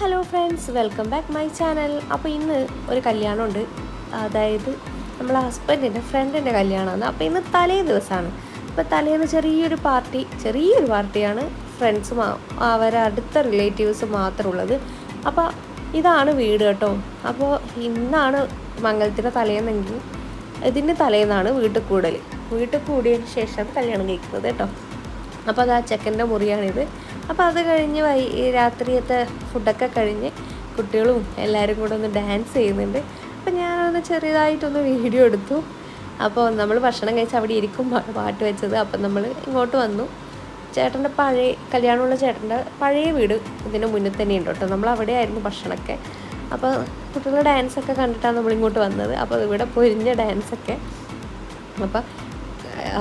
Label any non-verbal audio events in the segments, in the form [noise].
Hello friends welcome back my channel. അപ്പോൾ ഇന്ന് ഒരു കല്യാണമുണ്ട്. അതായത് നമ്മളെ ഹസ്ബൻഡിന്റെ ഫ്രണ്ടിന്റെ കല്യാണമാണ്. അപ്പോൾ ഇന്ന് തലേ ദിവസമാണ്. അപ്പോൾ തലേന്ന് ചെറിയൊരു പാർട്ടി ചെറിയൊരു പാർട്ടിയാണ് ഫ്രണ്ട്സ് അവരെ അടുത്ത റിലേറ്റീവ്സ് മാത്രമുള്ളത് അപ്പോൾ ഇതാണ് വീട് കേട്ടോ. അപ്പോൾ ഇന്നാണ് മംഗലത്തിന്റെ തലേന്നെങ്കിൽ ഇതിന്റെ തലേന്നാണ് വീട്ടിൽ കൂടൽ വീട്ടിൽ കൂടിയതിന് ശേഷം കല്യാണം കഴിക്കുന്നത് കേട്ടോ. അപ്പോൾ അത് ആ ചെക്കന്റെ മുറിയാണിത്. അപ്പോൾ അത് കഴിഞ്ഞ് വൈ രാത്രിയത്തെ ഫുഡൊക്കെ കഴിഞ്ഞ് കുട്ടികളും എല്ലാവരും കൂടെ ഒന്ന് ഡാൻസ് ചെയ്യുന്നുണ്ട്. അപ്പോൾ ഞാനൊന്ന് ചെറിയതായിട്ടൊന്ന് വീഡിയോ എടുത്തു. അപ്പോൾ നമ്മൾ ഭക്ഷണം കഴിച്ച് അവിടെ ഇരിക്കും പാട്ട് വെച്ചത്. അപ്പം നമ്മൾ ഇങ്ങോട്ട് വന്നു. ചേട്ടന്റെ പഴയ കല്യാണമുള്ള ചേട്ടന്റെ പഴയ വീട് ഇതിന് മുന്നിൽ തന്നെ ഉണ്ട് കേട്ടോ. നമ്മൾ അവിടെ ആയിരുന്നു ഭക്ഷണമൊക്കെ. അപ്പോൾ കുട്ടികളുടെ ഡാൻസൊക്കെ കണ്ടിട്ടാണ് നമ്മൾ ഇങ്ങോട്ട് വന്നത്. അപ്പോൾ ഇവിടെ പൊരിഞ്ഞ ഡാൻസൊക്കെ. അപ്പം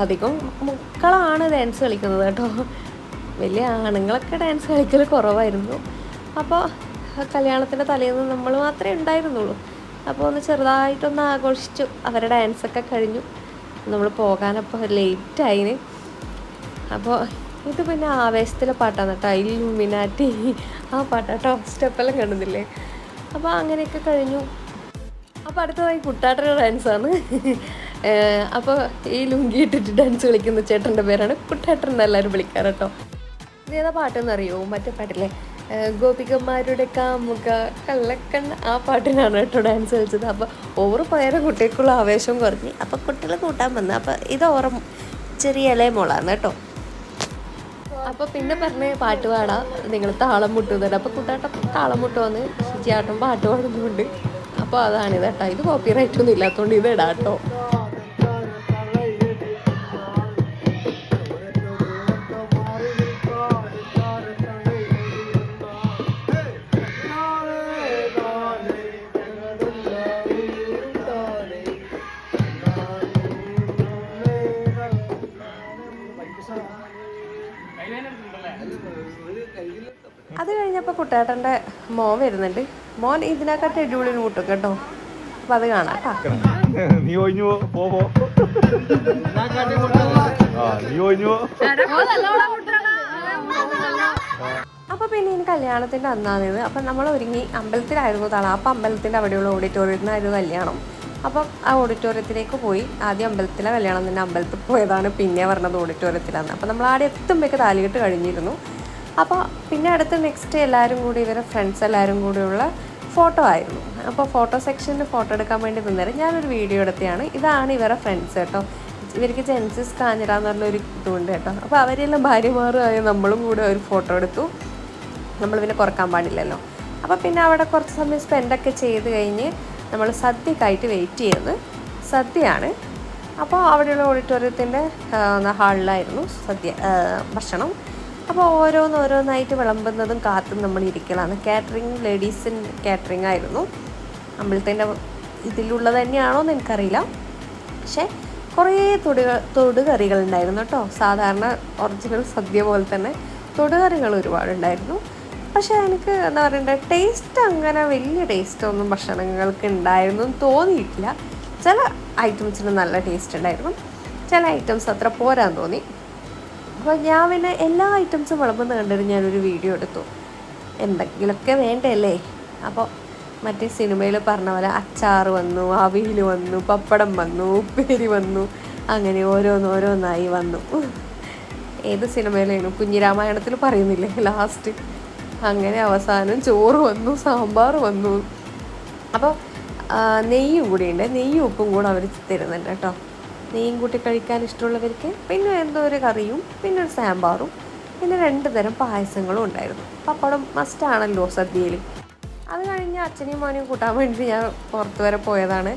അധികം മക്കളാണ് ഡാൻസ് കളിക്കുന്നത് കേട്ടോ. വലിയ ആണുങ്ങളൊക്കെ ഡാൻസ് കളിക്കൽ കുറവായിരുന്നു. അപ്പോൾ കല്യാണത്തിന്റെ തലേന്ന് നമ്മൾ മാത്രമേ ഉണ്ടായിരുന്നുള്ളൂ. അപ്പോൾ ഒന്ന് ചെറുതായിട്ടൊന്ന് ആഘോഷിച്ചു. അവരുടെ ഡാൻസൊക്കെ കഴിഞ്ഞു. നമ്മൾ പോകാനപ്പോൾ ലേറ്റായിന് അപ്പോൾ ഇത് പിന്നെ ആവേശത്തിലെ പാട്ടാണ് കേട്ടോ. ഇല്ലുമിനാറ്റി ആ പാട്ട് കേട്ടോ സ്റ്റെപ്പെല്ലാം കണ്ടുന്നില്ലേ അപ്പോൾ അങ്ങനെയൊക്കെ കഴിഞ്ഞു. അപ്പോൾ അടുത്തതായി കുട്ടാട്ടയുടെ ഡാൻസാണ് അപ്പോൾ ഈ ലുങ്കി ഇട്ടിട്ട് ഡാൻസ് കളിക്കുന്ന ചേട്ടന്റെ പേരാണ് കുട്ടാട്ടൻ എല്ലാവരും വിളിക്കാറ് കേട്ടോ. ഇതേതാ പാട്ടെന്ന് അറിയോ മറ്റേ പാട്ടില്ലേ ഗോപികന്മാരുടെ കാമുക കള്ളക്കണ്ണ. ആ പാട്ടിനാണ് കേട്ടോ ഡാൻസ് കളിച്ചത്. അപ്പോൾ ഓവർ പോയാലും കുട്ടികൾക്കുള്ള ആവേശം കുറഞ്ഞു. അപ്പോൾ കുട്ടികൾ കൂട്ടാൻ വന്നു. അപ്പോൾ ഇത് ഓറ ചെറിയ ഇലയ മോളാണ് കേട്ടോ. അപ്പോൾ പിന്നെ പറഞ്ഞ് പാട്ട് പാടാം. നിങ്ങൾ താളം മുട്ടുന്നുണ്ട് അപ്പോൾ കൂട്ടാട്ടം താളം മുട്ടുവന്ന് ചേട്ടൻ പാട്ട് പാടുന്നുണ്ട്. അപ്പോൾ അതാണിത് കേട്ടോ. ഇത് കോപ്പി റൈറ്റ് ഒന്നും ഇല്ലാത്തതുകൊണ്ട് ഇത് ഇടാം കേട്ടോ അത് കഴിഞ്ഞപ്പോൾ കുട്ടേട്ടന്റെ മോൻ വരുന്നുണ്ട്. മോൻ ഇതിനെക്കാട്ട് അടിപൊളി കൂട്ടും കേട്ടോ. അപ്പം അത് കാണാം കേട്ടോ. [laughs] നീ ഒഴിഞ്ഞു പോ പോ ആ നീ ഒഴിഞ്ഞു അപ്പോൾ പിന്നെ ഇനി കല്യാണത്തിന്റെ അന്നാണിത്. അപ്പം നമ്മൾ ഒരുങ്ങി അമ്പലത്തിലായിരുന്നു തള. അപ്പൊ അമ്പലത്തിന്റെ അവിടെയുള്ള ഓഡിറ്റോറിയത്തിനായിരുന്നു കല്യാണം. അപ്പം ആ ഓഡിറ്റോറിയത്തിലേക്ക് പോയി. ആദ്യം അമ്പലത്തിലെ കല്യാണം തന്നെ അമ്പലത്തിൽ പോയതാണ്. പിന്നെ പറഞ്ഞത് ഓഡിറ്റോറിയത്തിലാണ് അപ്പം നമ്മൾ ആടെ എത്തുമ്പോഴേക്ക് താലികെട്ട് കഴിഞ്ഞിരുന്നു. അപ്പോൾ പിന്നെ അടുത്ത് നെക്സ്റ്റ് എല്ലാവരും കൂടി ഇവരെ ഫ്രണ്ട്സ് എല്ലാവരും കൂടിയുള്ള ഫോട്ടോ ആയിരുന്നു. അപ്പോൾ ഫോട്ടോ സെക്ഷനിൽ ഫോട്ടോ എടുക്കാൻ വേണ്ടി നിന്നേരം ഞാനൊരു വീഡിയോ എടുത്തതാണ് ഇതാണ് ഇവരെ ഫ്രണ്ട്സ് കേട്ടോ. ഇവർക്ക് ജെൻസിസ് കാഞ്ഞിര എന്ന് പറഞ്ഞൊരു ഇതുണ്ട് കേട്ടോ. അപ്പോൾ അവരെല്ലാം ഭാര്യമാരുമായ നമ്മളും കൂടെ ഒരു ഫോട്ടോ എടുത്തു. നമ്മൾ പിന്നെ കുറയ്ക്കാൻ പാടില്ലല്ലോ. അപ്പോൾ പിന്നെ അവിടെ കുറച്ച് സമയം സ്പെൻഡൊക്കെ ചെയ്ത് കഴിഞ്ഞ് നമ്മൾ സദ്യക്കായിട്ട് വെയിറ്റ് ചെയ്യുന്നത് സദ്യയാണ്. അപ്പോൾ അവിടെയുള്ള ഓഡിറ്റോറിയത്തിന്റെ ഹാളിലായിരുന്നു സദ്യ ഭക്ഷണം. അപ്പോൾ ഓരോന്ന് ഓരോന്നായിട്ട് വിളമ്പുന്നതും കാത്തും നമ്മൾ ഇരിക്കലാണ്. കാറ്ററിങ് ലേഡീസിന്റെ കാറ്ററിംഗ് ആയിരുന്നു. അമ്പലത്തിന്റെ ഇതിലുള്ളത് തന്നെയാണോ എന്ന് എനിക്കറിയില്ല. പക്ഷേ കുറേ തൊടുക തൊടുകറികൾ ഉണ്ടായിരുന്നു കേട്ടോ. സാധാരണ ഒറിജിനൽ സദ്യ പോലെ തന്നെ തൊടുകറികൾ ഒരുപാടുണ്ടായിരുന്നു. പക്ഷേ എനിക്ക് എന്താ പറയണ്ടേ ടേസ്റ്റ് അങ്ങനെ വലിയ ടേസ്റ്റൊന്നും ഭക്ഷണങ്ങൾക്ക് ഉണ്ടായിരുന്നു തോന്നിയിട്ടില്ല. ചില ഐറ്റംസിന് നല്ല ടേസ്റ്റ് ഉണ്ടായിരുന്നു. ചില ഐറ്റംസ് അത്ര പോരാൻ തോന്നി. അപ്പോൾ ഞാൻ പിന്നെ എല്ലാ ഐറ്റംസും വിളമ്പുന്ന കണ്ടിട്ട് ഞാനൊരു വീഡിയോ എടുത്തു. എന്തെങ്കിലുമൊക്കെ വേണ്ടല്ലേ അപ്പോൾ മറ്റേ സിനിമയിൽ പറഞ്ഞ പോലെ അച്ചാർ വന്നു അവിയൽ വന്നു പപ്പടം വന്നു ഉപ്പേരി വന്നു അങ്ങനെ ഓരോന്നോരോന്നായി വന്നു. ഏത് സിനിമയിലാണ് കുഞ്ഞിരാമായണത്തിൽ പറയുന്നില്ലേ? ലാസ്റ്റ് അങ്ങനെ അവസാനം ചോറ് വന്നു സാമ്പാർ വന്നു. അപ്പോൾ നെയ്യും കൂടിയുണ്ട്. നെയ്യും ഉപ്പും കൂടെ അവർ തരുന്നുണ്ട് കേട്ടോ. നെയ്യും കൂട്ടി കഴിക്കാൻ ഇഷ്ടമുള്ളവർക്ക് പിന്നെ എന്തോ ഒരു കറിയും പിന്നെ ഒരു സാമ്പാറും പിന്നെ രണ്ട് തരം പായസങ്ങളും ഉണ്ടായിരുന്നു. പപ്പടം മസ്റ്റാണല്ലോ സദ്യയിൽ അത് കഴിഞ്ഞ് അച്ഛനെയും മോനെയും കൂട്ടാൻ വേണ്ടി ഞാൻ പുറത്ത് വരെ പോയതാണ്.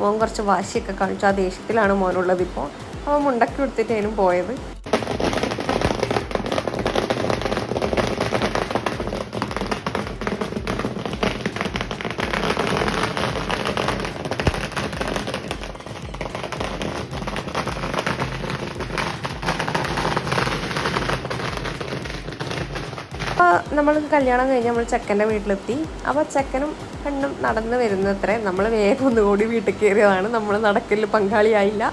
മോൻ കുറച്ച് വാശിയൊക്കെ കാണിച്ചു. ആ ദേഷ്യത്തിലാണ് മോനുള്ളത് ഇപ്പോൾ. അവൻ മുണ്ടക്കി കൊടുത്തിട്ടേനും പോയത്. നമ്മൾ കല്യാണം കഴിഞ്ഞ് നമ്മൾ ചെക്കന്റെ വീട്ടിലെത്തി. അപ്പോൾ ചെക്കനും പെണ്ണും നടന്ന് വരുന്നത്രേ നമ്മൾ വേഗം ഒന്നുകൂടി വീട്ടിൽ കയറിയതാണ്. നമ്മൾ നടക്കലിൽ പങ്കാളിയായില്ല.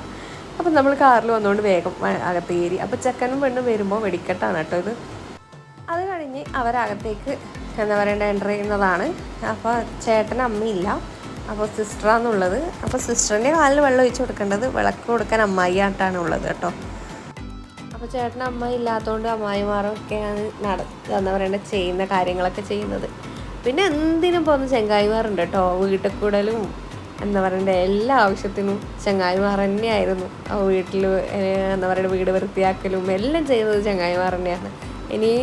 അപ്പം നമ്മൾ കാറിൽ വന്നുകൊണ്ട് വേഗം അകത്തേരി അപ്പോൾ ചെക്കനും പെണ്ണും വരുമ്പോൾ വെടിക്കെട്ടാണ് കേട്ടോ ഇത്. അത് കഴിഞ്ഞ് അവരകത്തേക്ക് എന്താ പറയണ്ട എന്റർ ചെയ്യുന്നതാണ്. അപ്പോൾ ചേട്ടൻ അമ്മയില്ല. അപ്പോൾ സിസ്റ്ററാന്നുള്ളത് അപ്പോൾ സിസ്റ്ററിന്റെ കാലിൽ വെള്ളം ഒഴിച്ച് കൊടുക്കേണ്ടത് വിളക്ക് കൊടുക്കാൻ അമ്മായിയായിട്ടാണ് ഉള്ളത് കേട്ടോ. അപ്പോൾ ചേട്ടൻ അമ്മ ഇല്ലാത്തതുകൊണ്ട് അമ്മായിമാരൊക്കെയാണ് നട എന്താ പറയണ്ട ചെയ്യുന്ന കാര്യങ്ങളൊക്കെ ചെയ്യുന്നത്. പിന്നെ എന്തിനും പോകുന്ന ചെങ്കായിമാറുണ്ട് കേട്ടോ വീട്ടിൽ കൂടലും എന്താ പറയണ്ട എല്ലാ ആവശ്യത്തിനും ചങ്ങായിമാർ തന്നെയായിരുന്നു. ആ വീട്ടിൽ എന്താ പറയുക വീട് വൃത്തിയാക്കലും എല്ലാം ചെയ്യുന്നത് ചങ്ങായിമാർ തന്നെയാണ്. ഇനി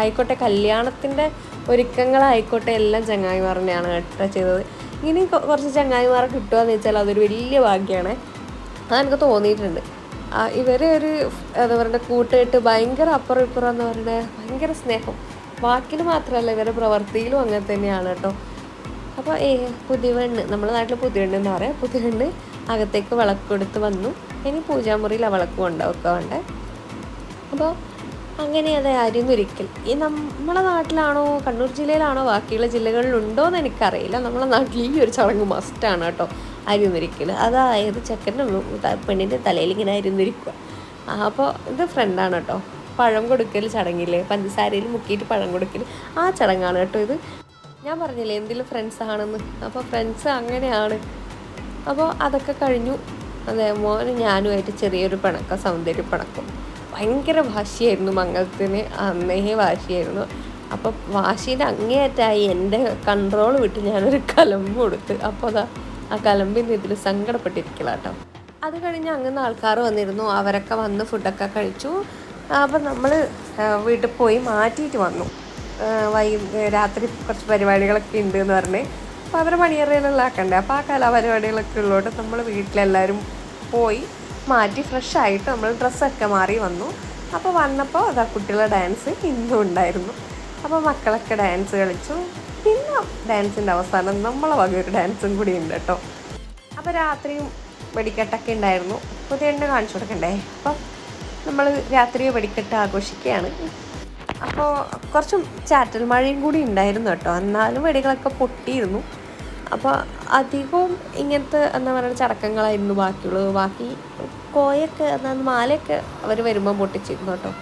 ആയിക്കോട്ടെ കല്യാണത്തിന്റെ ഒരുക്കങ്ങളായിക്കോട്ടെ എല്ലാം ചങ്ങായിമാർ തന്നെയാണ് കേട്ടോ ചെയ്തത്. ഇനി കുറച്ച് ചങ്ങായിമാരെ കിട്ടുകയെന്ന് വെച്ചാൽ അതൊരു വലിയ ഭാഗ്യമാണ്. അതെനിക്ക് തോന്നിയിട്ടുണ്ട്. ഇവരെ ഒരു എന്താ പറയുക കൂട്ടുകെട്ട് ഭയങ്കര അപ്പുറം ഇപ്പുറം എന്ന് പറയുന്നത് ഭയങ്കര സ്നേഹം. വാക്കിന് മാത്രമല്ല ഇവരുടെ പ്രവൃത്തിയിലും അങ്ങനെ തന്നെയാണ് കേട്ടോ. അപ്പോൾ ഏ പുതിവെണ്ണ് നമ്മുടെ നാട്ടിൽ പുതിവെണ്ണ് എന്ന് പറയാം. പുതിവെണ്ണ് അകത്തേക്ക് വിളക്ക് കൊടുത്ത് വന്നു. ഇനി പൂജാമുറിയിൽ ആ വിളക്ക് കൊണ്ടുവെക്കുക വേണ്ടേ. അപ്പോൾ അങ്ങനെ അത് ഒരിക്കൽ. ഈ നമ്മളെ നാട്ടിലാണോ കണ്ണൂർ ജില്ലയിലാണോ ബാക്കിയുള്ള ജില്ലകളിലുണ്ടോ എന്ന് എനിക്കറിയില്ല. നമ്മളെ നാട്ടിൽ ഈ ഒരു ചടങ്ങ് മസ്റ്റാണ് കേട്ടോ. അരിഞ്ഞൊരിക്കൽ അതായത് ചെക്കന്റെ പെണ്ണിന്റെ തലയിൽ ഇങ്ങനെ അരിന്നിരിക്കുക അപ്പോൾ ഇത് ഫ്രണ്ടാണ് കേട്ടോ. പഴം കൊടുക്കൽ ചടങ്ങില്ലേ പഞ്ചസാരയിൽ മുക്കിയിട്ട് പഴം കൊടുക്കൽ ആ ചടങ്ങാണ് കേട്ടോ ഇത്. ഞാൻ പറഞ്ഞില്ലേ എന്തെങ്കിലും ഫ്രണ്ട്സ് ആണെന്ന്. അപ്പോൾ ഫ്രണ്ട്സ് അങ്ങനെയാണ്. അപ്പോൾ അതൊക്കെ കഴിഞ്ഞു. അതെ മോന് ഞാനുമായിട്ട് ചെറിയൊരു പിണക്കം സൗന്ദര്യ പിണക്കം. ഭയങ്കര വാശിയായിരുന്നു മംഗളത്തിന് അന്നേ വാശിയായിരുന്നു. അപ്പോൾ വാശിയുടെ അങ്ങേയറ്റായി എന്റെ കൺട്രോൾ വിട്ട് ഞാനൊരു കലമ്പ് കൊടുത്ത്. അപ്പോൾ അതാ ആ കലമ്പിന്റെ ഇതിൽ സങ്കടപ്പെട്ടിരിക്കല കേട്ടോ അത് കഴിഞ്ഞ് അങ്ങനെ ആൾക്കാർ വന്നിരുന്നു. അവരൊക്കെ വന്ന് ഫുഡൊക്കെ കഴിച്ചു. അപ്പം നമ്മൾ വീട്ടിൽ പോയി മാറ്റിയിട്ട് വന്നു. വൈ രാത്രി കുറച്ച് പരിപാടികളൊക്കെ ഉണ്ട് എന്ന് പറഞ്ഞ്. അപ്പോൾ അവരെ മണിയറയിലുള്ള ആക്കണ്ടേ? അപ്പോൾ ആ കലാപരിപാടികളൊക്കെ ഉള്ളതുകൊണ്ട് നമ്മൾ വീട്ടിലെല്ലാവരും പോയി മാറ്റി ഫ്രഷ് ആയിട്ട് നമ്മൾ ഡ്രസ്സൊക്കെ മാറി വന്നു. അപ്പോൾ വന്നപ്പോൾ അതാ കുട്ടികളുടെ ഡാൻസ് ഇന്നും ഉണ്ടായിരുന്നു. അപ്പോൾ മക്കളൊക്കെ ഡാൻസ് കളിച്ചു. പിന്നെ ഡാൻസിന്റെ അവസാനം നമ്മളെ വക ഒരു ഡാൻസും കൂടി ഉണ്ട് കേട്ടോ. അപ്പോൾ രാത്രിയും വെടിക്കെട്ടൊക്കെ ഉണ്ടായിരുന്നു. പുതിയ എണ്ണ കാണിച്ചു കൊടുക്കണ്ടേ? അപ്പം നമ്മൾ രാത്രി വെടിക്കെട്ട് ആഘോഷിക്കുകയാണ്. അപ്പോൾ കുറച്ച് ചാറ്റൽ മഴയും കൂടി ഉണ്ടായിരുന്നു കേട്ടോ. എന്നാലും വെടികളൊക്കെ പൊട്ടിയിരുന്നു. അപ്പോൾ അധികവും ഇങ്ങനത്തെ എന്താ പറയുക ചടക്കങ്ങളായിരുന്നു ബാക്കിയുള്ളത്. ബാക്കി കോയൊക്കെ എന്താ മാലയൊക്കെ അവർ വരുമ്പോൾ പൊട്ടിച്ചിരുന്നു കേട്ടോ.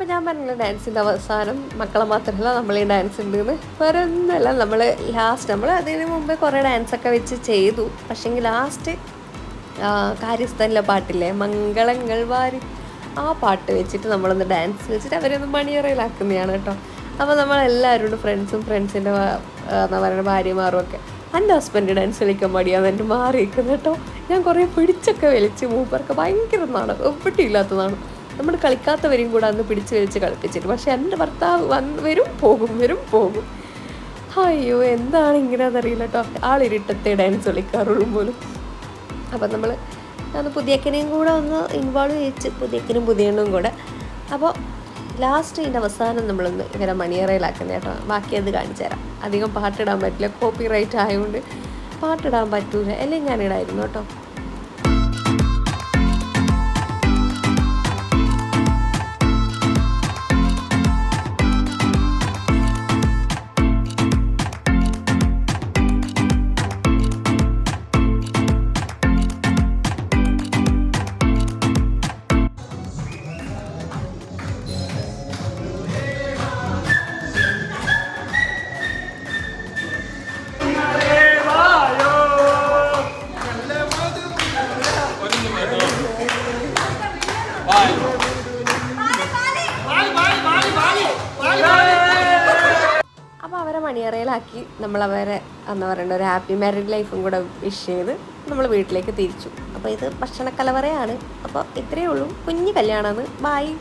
അപ്പോൾ ഞാൻ പറഞ്ഞില്ല ഡാൻസിന്റെ അവസാനം മക്കളെ മാത്രമല്ല നമ്മൾ ഈ ഡാൻസ് ഉണ്ടെന്ന്. വേറെ ഒന്നുമല്ല നമ്മൾ ലാസ്റ്റ് നമ്മൾ അതിന് മുമ്പേ കുറേ ഡാൻസൊക്കെ വെച്ച് ചെയ്തു. പക്ഷേങ്കിൽ ലാസ്റ്റ് കാര്യസ്ഥനിലെ പാട്ടില്ലേ മംഗളങ്ങൾ വാരി ആ പാട്ട് വെച്ചിട്ട് നമ്മളൊന്ന് ഡാൻസ് വെച്ചിട്ട് അവരൊന്ന് മണിയറയിലാക്കുന്നതാണ് കേട്ടോ. അപ്പോൾ നമ്മളെല്ലാവരും ഫ്രണ്ട്സും ഫ്രണ്ട്സിന്റെ എന്താ പറയുക ഭാര്യമാരും ഒക്കെ എന്റെ ഹസ്ബൻഡ് ഡാൻസ് കളിക്കാൻ മടിയാന്ന് എന്റെ മാറിയിരിക്കുന്നത് കേട്ടോ. ഞാൻ കുറേ പിടിച്ചൊക്കെ വലിച്ച് മൂപ്പർക്ക് ഭയങ്കര നാണം എവിടെ നമ്മൾ കളിക്കാത്തവരെയും കൂടെ അന്ന് പിടിച്ച് വലിച്ച് കളിപ്പിച്ചിട്ട്. പക്ഷെ എന്റെ ഭർത്താവ് വന്ന് വരും പോകും വരും പോകും. അയ്യോ എന്താണ് ഇങ്ങനെ അതറിയില്ല കേട്ടോ. ആളിരുട്ടത്തെ ഡാൻസ് കളിക്കാറുള്ളൂ പോലും. അപ്പം നമ്മൾ അന്ന് പുതിയക്കനെയും കൂടെ ഒന്ന് ഇൻവോൾവ് ചെയ്യിച്ച് പുതിയക്കനും പുതിയണ്ണും കൂടെ. അപ്പോൾ ലാസ്റ്റ് ഇതിന്റെ അവസാനം നമ്മളൊന്ന് ഇങ്ങനെ മണിയറയിലാക്കുന്നത് കേട്ടോ. ബാക്കി അത് കാണിച്ചു തരാം. അധികം പാട്ടിടാൻ പറ്റില്ല. കോപ്പി റൈറ്റ് ആയതുകൊണ്ട് പാട്ടിടാൻ പറ്റൂല. അല്ലെങ്കിൽ ഞാനിടായിരുന്നു കേട്ടോ. അപ്പോൾ അവരെ മണിയറയിലാക്കി നമ്മൾ അവരെ എന്താ പറയണ്ട ഒരു ഹാപ്പി മാരീഡ് ലൈഫും കൂടെ വിഷ് ചെയ്ത് നമ്മൾ വീട്ടിലേക്ക് തിരിച്ചു. അപ്പോൾ ഇത് ഭക്ഷണ കലവറയാണ് അപ്പോൾ ഇത്രയേ ഉള്ളൂ. കുഞ്ഞു കല്യാണമാണ് ബായ്